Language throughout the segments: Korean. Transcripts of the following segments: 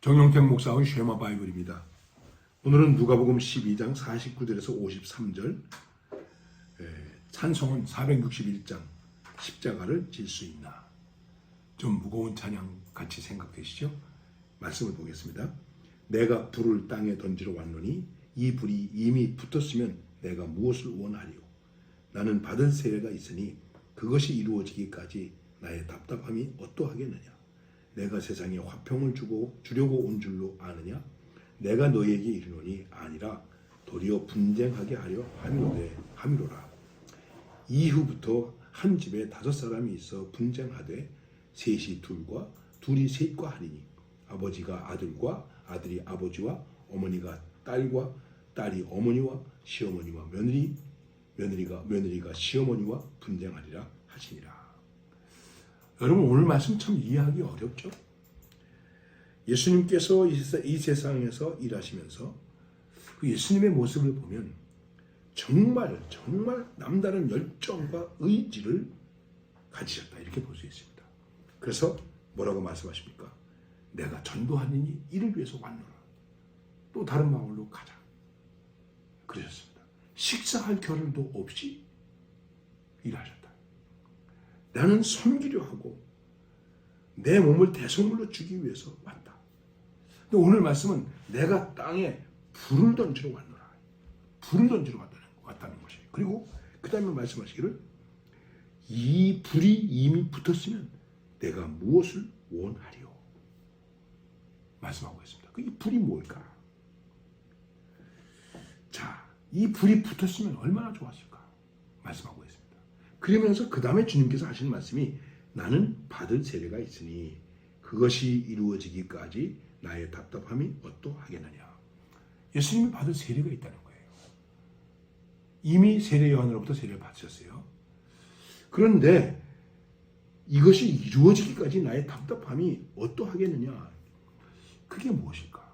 정용택 목사의 쉐마 바이블입니다. 오늘은 누가복음 12장 49절에서 53절, 에, 찬송은 461장 십자가를 질 수 있나. 좀 무거운 찬양 같이 생각되시죠? 말씀을 보겠습니다. 내가 불을 땅에 던지러 왔노니 이 불이 이미 붙었으면 내가 무엇을 원하리요? 나는 받은 세례가 있으니 그것이 이루어지기까지 나의 답답함이 어떠하겠느냐? 내가 세상에 화평을 주고 주려고 온 줄로 아느냐? 내가 너에게 이르노니 아니라 도리어 분쟁하게 하려 함이로되 함이로라. 이후부터 한 집에 다섯 사람이 있어 분쟁하되 셋이 둘과 둘이 셋과 하리니 아버지가 아들과 아들이 아버지와 어머니가 딸과 딸이 어머니와 시어머니와 며느리 며느리가 며느리가 시어머니와 분쟁하리라 하시니라. 여러분 오늘 말씀 참 이해하기 어렵죠? 예수님께서 이 세상에서 일하시면서 그 예수님의 모습을 보면 정말 정말 남다른 열정과 의지를 가지셨다 이렇게 볼 수 있습니다. 그래서 뭐라고 말씀하십니까? 내가 전도하느니 이를 위해서 왔노라. 또 다른 마을로 가자. 그러셨습니다. 식사할 겨를도 없이 일하셨다. 나는 섬기려 하고 내 몸을 대성물로 주기 위해서 왔다. 근데 오늘 말씀은 내가 땅에 불을 던지러 왔노라. 불을 던지러 왔다는, 왔다는 것이에요. 그리고 그 다음에 말씀하시기를 이 불이 이미 붙었으면 내가 무엇을 원하리요? 말씀하고 있습니다. 그이 불이 뭘까? 자, 이 불이 붙었으면 얼마나 좋았을까? 말씀하고 있습니다. 그러면서 그 다음에 주님께서 하시는 말씀이 나는 받을 세례가 있으니 그것이 이루어지기까지 나의 답답함이 어떠하겠느냐. 예수님이 받을 세례가 있다는 거예요. 이미 세례 요한으로부터 세례를 받으셨어요. 그런데 이것이 이루어지기까지 나의 답답함이 어떠하겠느냐. 그게 무엇일까?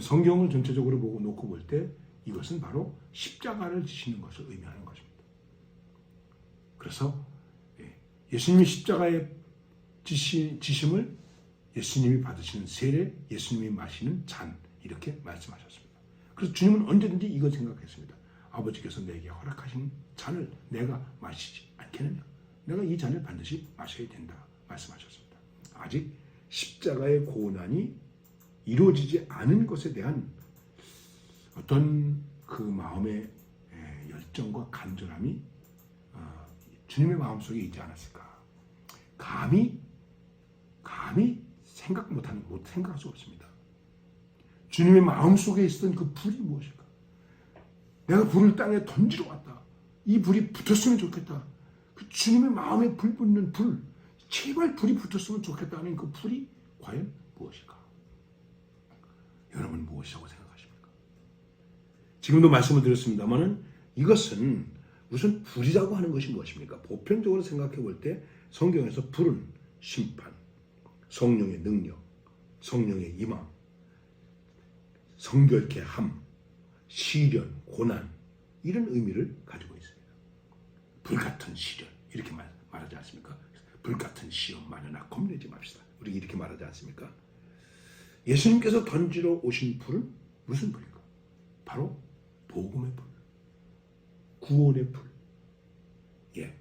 성경을 전체적으로 보고 놓고 볼 때 이것은 바로 십자가를 지시는 것을 의미하는 것입니다. 그래서 예, 예수님이 십자가의 지시, 지심을 예수님이 받으시는 세례, 예수님이 마시는 잔 이렇게 말씀하셨습니다. 그래서 주님은 언제든지 이걸 생각했습니다. 아버지께서 내게 허락하신 잔을 내가 마시지 않겠느냐? 내가 이 잔을 반드시 마셔야 된다 말씀하셨습니다. 아직 십자가의 고난이 이루어지지 않은 것에 대한 어떤 그 마음의 에, 열정과 간절함이 어, 주님의 마음속에 있지 않았을까? 감히 감히 생각 못하는 못 생각할 수 없습니다. 주님의 마음 속에 있었던 그 불이 무엇일까? 내가 불을 땅에 던지러 왔다. 이 불이 붙었으면 좋겠다. 그 주님의 마음에 불 붙는 불, 제발 불이 붙었으면 좋겠다는 그 불이 과연 무엇일까? 여러분 무엇이라고 생각하십니까? 지금도 말씀을 드렸습니다만은 이것은 무슨 불이라고 하는 것이 무엇입니까? 보편적으로 생각해 볼 때 성경에서 불은 심판, 성령의 능력, 성령의 임함, 성결케 함, 시련, 고난 이런 의미를 가지고 있습니다. 불 같은 시련 이렇게 말, 말하지 않습니까? 불 같은 시험 많으나 겁내지 맙시다. 우리 이렇게 말하지 않습니까? 예수님께서 던지러 오신 불은 무슨 불일까? 바로 복음의 불, 구원의 불. 예,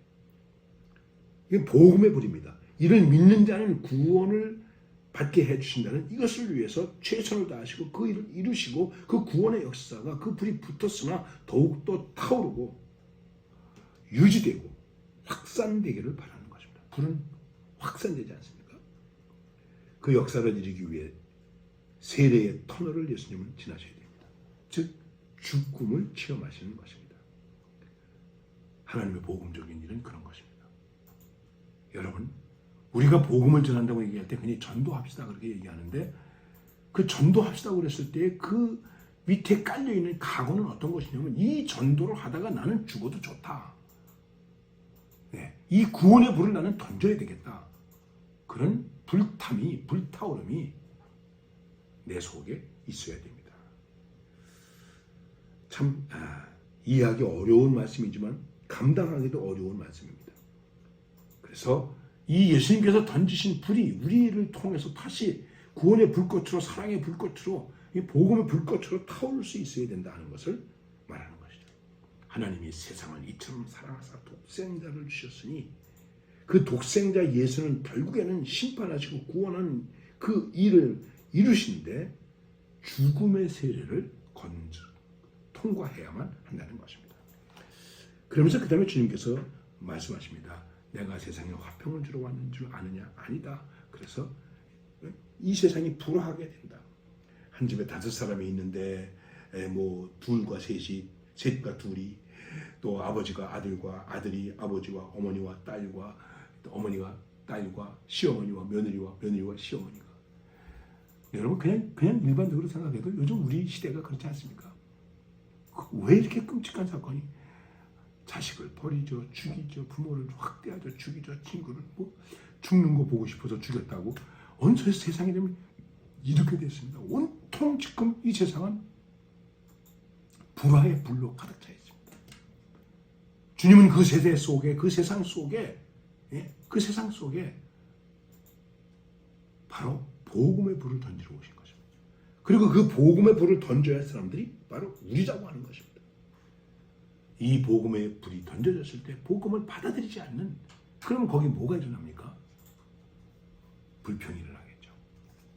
이게 복음의 불입니다. 이를 믿는 자는 구원을 받게 해주신다는 이것을 위해서 최선을 다하시고 그 일을 이루시고 그 구원의 역사가 그 불이 붙었으나 더욱더 타오르고 유지되고 확산되기를 바라는 것입니다. 불은 확산되지 않습니까? 그 역사를 이루기 위해 세례의 터널을 예수님은 지나셔야 됩니다. 즉 죽음을 체험하시는 것입니다. 하나님의 복음적인 일은 그런 것입니다. 여러분 우리가 복음을 전한다고 얘기할 때 그냥 전도합시다 그렇게 얘기하는데 그 전도합시다 그랬을 때 그 밑에 깔려 있는 각오는 어떤 것이냐면 이 전도를 하다가 나는 죽어도 좋다. 네, 이 구원의 불을 나는 던져야 되겠다. 그런 불탐이 불타오름이 내 속에 있어야 됩니다. 참 아, 이해하기 어려운 말씀이지만 감당하기도 어려운 말씀입니다. 그래서 이 예수님께서 던지신 불이 우리를 통해서 다시 구원의 불꽃으로 사랑의 불꽃으로 이 복음의 불꽃으로 타오를 수 있어야 된다는 것을 말하는 것이죠. 하나님이 세상을 이처럼 사랑하사 독생자를 주셨으니 그 독생자 예수는 결국에는 심판하시고 구원한 그 일을 이루신데 죽음의 세례를 건져 통과해야만 한다는 것입니다. 그러면서 그 다음에 주님께서 말씀하십니다. 내가 세상에 화평을 주러 왔는 줄 아느냐? 아니다. 그래서 이 세상이 불화하게 된다. 한 집에 다섯 사람이 있는데 에, 뭐 둘과 셋이 셋과 둘이 또 아버지가 아들과 아들이 아버지와 어머니와 딸과 또 어머니가 딸과 시어머니와 며느리와 며느리와 시어머니가 여러분 그냥 그냥 일반적으로 생각해도 요즘 우리 시대가 그렇지 않습니까? 왜 이렇게 끔찍한 사건이 자식을 버리죠, 죽이죠, 부모를 확대하죠, 죽이죠, 친구를 뭐 죽는 거 보고 싶어서 죽였다고 언제 세상이 되면 이렇게 됐습니다. 온통 지금 이 세상은 불화의 불로 가득 차 있습니다. 주님은 그 세대 속에, 그 세상 속에, 예? 그 세상 속에 바로 복음의 불을 던지러 오신 것입니다. 그리고 그 복음의 불을 던져야 할 사람들이 바로 우리라고 하는 것입니다. 이 복음의 불이 던져졌을 때 복음을 받아들이지 않는 그러면 거기 뭐가 일어납니까? 불평이 일어나겠죠.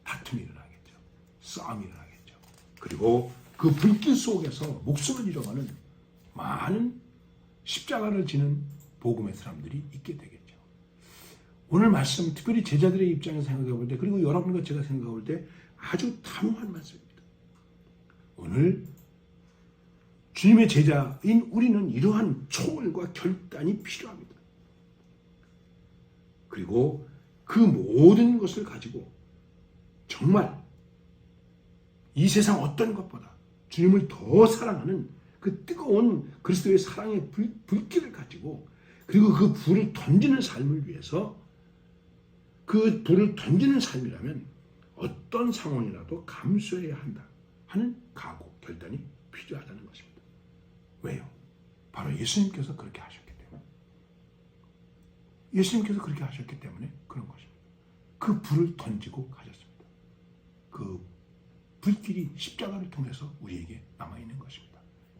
다툼이 일어나겠죠. 싸움이 일어나겠죠. 그리고 그 불길 속에서 목숨을 잃어가는 많은 십자가를 지는 복음의 사람들이 있게 되겠죠. 오늘 말씀 특별히 제자들의 입장에서 생각해 볼 때 그리고 여러분과 제가 생각해 볼 때 아주 단호한 말씀입니다. 오늘 주님의 제자인 우리는 이러한 초월과 결단이 필요합니다. 그리고 그 모든 것을 가지고 정말 이 세상 어떤 것보다 주님을 더 사랑하는 그 뜨거운 그리스도의 사랑의 불, 불길을 가지고 그리고 그 불을 던지는 삶을 위해서 그 불을 던지는 삶이라면 어떤 상황이라도 감수해야 한다 하는 각오, 결단이 필요하다는 것입니다. 왜요? 바로 예수님께서 그렇게 하셨기 때문에. 예수님께서 그렇게 하셨기 때문에 그런 것입니다. 그 불을 던지고 가셨습니다. 그 불길이 십자가를 통해서 우리에게 남아있는 것입니다.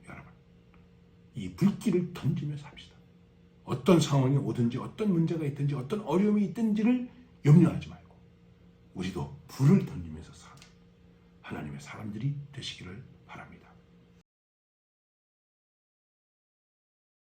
여러분, 이 불길을 던지며 삽시다. 어떤 상황이 오든지 어떤 문제가 있든지 어떤 어려움이 있든지를 염려하지 말고 우리도 불을 던지면서 사는 하나님의 사람들이 되시기를 바랍니다.